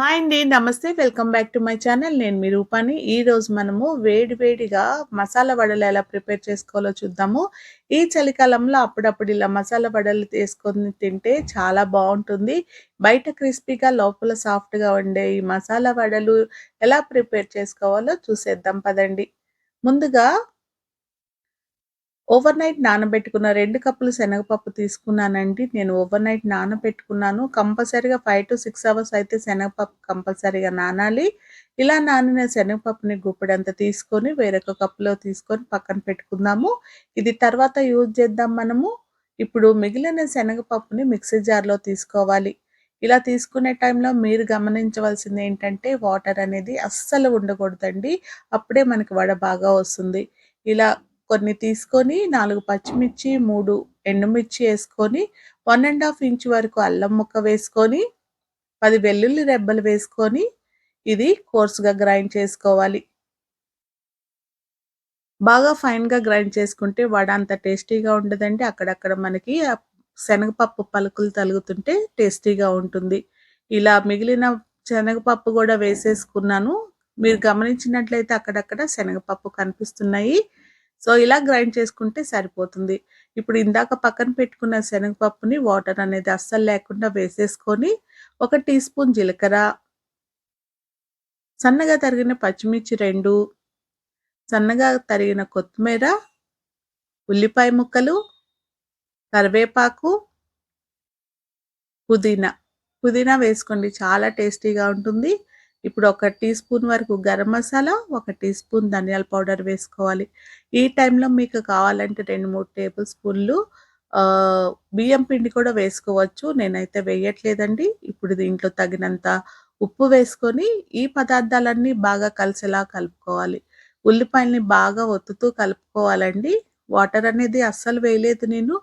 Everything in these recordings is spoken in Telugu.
హాయ్ అండి. నమస్తే. Welcome back to my channel. నేను మీ రూపాని. ఈరోజు మనము వేడి వేడిగా మసాలా వడలు ఎలా ప్రిపేర్ చేసుకోవాలో చూద్దాము. ఈ చలికాలంలో అప్పుడప్పుడు ఇలా మసాలా వడలు చేసుకొని తింటే చాలా బాగుంటుంది బయట క్రిస్పీగా లోపల సాఫ్ట్‌గా ఉండే ఈ మసాలా వడలు ఎలా ప్రిపేర్ చేసుకోవాలో చూసేద్దాం పదండి. ముందుగా ఓవర్ నైట్ నానబెట్టుకున్న రెండు కప్పులు శనగపప్పు తీసుకున్నానండి. నేను ఓవర్ నైట్ నానబెట్టుకున్నాను. కంపల్సరీగా 5-6 అవర్స్ అయితే శనగపప్పు కంపల్సరీగా నానాలి. ఇలా నానిన శనగపప్పుని గుప్పెడంత తీసుకొని వేరొక కప్పులో తీసుకొని పక్కన పెట్టుకుందాము. ఇది తర్వాత యూజ్ చేద్దాం మనము. ఇప్పుడు మిగిలిన శనగపప్పుని మిక్సీ జార్‌లో తీసుకోవాలి. ఇలా తీసుకునే టైంలో మీరు గమనించవలసింది ఏంటంటే వాటర్ అనేది అస్సలు ఉండకూడదండి. అప్పుడే మనకి వడ బాగా వస్తుంది. ఇలా కొన్ని తీసుకొని నాలుగు పచ్చిమిర్చి, మూడు ఎండుమిర్చి వేసుకొని వన్ అండ్ హాఫ్ ఇంచ్ వరకు అల్లం ముక్క వేసుకొని పది వెల్లుల్లి రెబ్బలు వేసుకొని ఇది కోర్స్‌గా గ్రైండ్ చేసుకోవాలి. బాగా ఫైన్‌గా గ్రైండ్ చేసుకుంటే వడ అంత టేస్టీగా ఉండదండి. అక్కడక్కడ మనకి శనగపప్పు పలుకులు తలుగుతుంటే టేస్టీగా ఉంటుంది. ఇలా మిగిలిన శనగపప్పు కూడా వేసేసుకున్నాను. మీరు గమనించినట్లయితే అక్కడక్కడ శనగపప్పు కనిపిస్తున్నాయి. సో, ఇలా గ్రైండ్ చేసుకుంటే సరిపోతుంది. ఇప్పుడు ఇందాక పక్కన పెట్టుకున్న శనగపప్పుని వాటర్ అనేది అస్సలు లేకుండా వేసేసుకొని, ఒక టీ స్పూన్ జీలకర్ర సన్నగా తరిగిన పచ్చిమిర్చి రెండు సన్నగా తరిగిన కొత్తిమీర, ఉల్లిపాయ ముక్కలు, కరివేపాకు పుదీనా. పుదీనా వేసుకోండి చాలా టేస్టీగా ఉంటుంది. ఇప్పుడు ఒక టీ స్పూన్ వరకు గరం మసాలా, ఒక టీ స్పూన్ ధనియాల పౌడర్ వేసుకోవాలి. ఈ టైంలో మీకు కావాలంటే 2, 3 టేబుల్ స్పూన్లు బియ్యం పిండి కూడా వేసుకోవచ్చు. నేనైతే వేయట్లేదండి. ఇప్పుడు దీంట్లో తగినంత ఉప్పు వేసుకొని ఈ పదార్థాలన్నీ బాగా కలిసేలా కలుపుకోవాలి. ఉల్లిపాయల్ని బాగా ఒత్తుతూ కలుపుకోవాలండి. వాటర్ అనేది అస్సలు వేయలేదు నేను.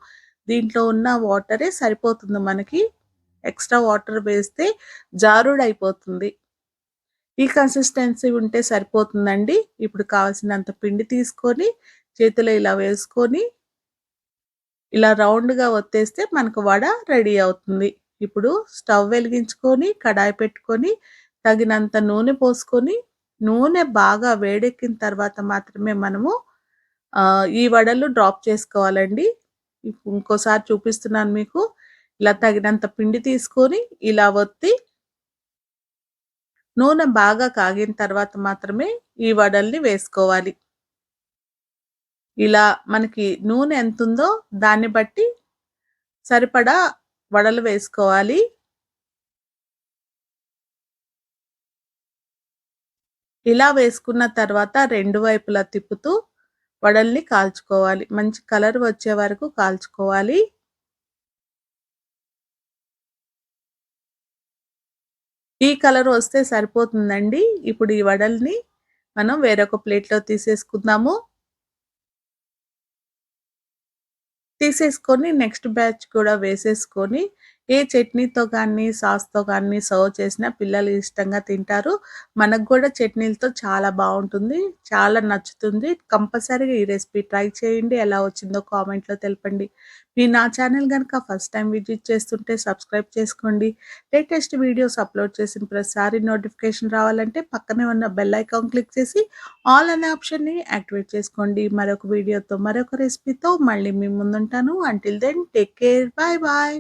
దీంట్లో ఉన్న వాటరే సరిపోతుంది మనకి. ఎక్స్‌ట్రా వాటర్ వేస్తే జారుడయిపోతుంది. ఈ కన్సిస్టెన్సీ ఉంటే సరిపోతుందండి. ఇప్పుడు కావాల్సినంత పిండి తీసుకొని చేతిలో ఇలా వేసుకొని ఇలా రౌండ్‌గా ఒత్తేస్తే మనకు వడ రెడీ అవుతుంది. ఇప్పుడు స్టవ్ వెలిగించుకొని, కడాయి పెట్టుకొని, తగినంత నూనె పోసుకొని, నూనె బాగా వేడెక్కిన తర్వాత మాత్రమే మనము ఈ వడలు డ్రాప్ చేసుకోవాలండి. ఇంకోసారి చూపిస్తున్నాను మీకు. ఇలా తగినంత పిండి తీసుకొని ఇలా ఒత్తి నూనె బాగా కాగిన తర్వాత మాత్రమే ఈ వడల్ని వేసుకోవాలి. ఇలా మనకి నూనె ఎంతుందో దాన్ని బట్టి సరిపడా వడలు వేసుకోవాలి. ఇలా వేసుకున్న తర్వాత రెండు వైపులా తిప్పుతూ వడల్ని కాల్చుకోవాలి. మంచి కలర్ వచ్చే వరకు కాల్చుకోవాలి. ఈ కలర్ వస్తే సరిపోతుందండి. ఇప్పుడు ఈ వడల్ని మనం వేరొక ప్లేట్‌లో తీసేసుకుందాము. తీసేసుకొని నెక్స్ట్ బ్యాచ్ కూడా వేసేసుకొని, ఏ చట్నీతో కానీ సాస్‌తో కానీ సర్వ్ చేసినా పిల్లలు ఇష్టంగా తింటారు. మనకు కూడా చట్నీలతో చాలా బాగుంటుంది చాలా నచ్చుతుంది. కంపల్సరీగా ఈ రెసిపీ ట్రై చేయండి. ఎలా వచ్చిందో కామెంట్‌లో తెలపండి. మీరు నా ఛానల్ కనుక ఫస్ట్ టైం విజిట్ చేస్తుంటే సబ్స్క్రైబ్ చేసుకోండి. లేటెస్ట్ వీడియోస్ అప్‌లోడ్ చేసిన ప్రతిసారి నోటిఫికేషన్ రావాలంటే పక్కనే ఉన్న బెల్ ఐకాన్ క్లిక్ చేసి ఆల్ అనే ఆప్షన్‌ని యాక్టివేట్ చేసుకోండి. మరొక వీడియోతో, మరొక రెసిపీతో మళ్ళీ మీ ముందుంటాను. Until then take care. Bye bye.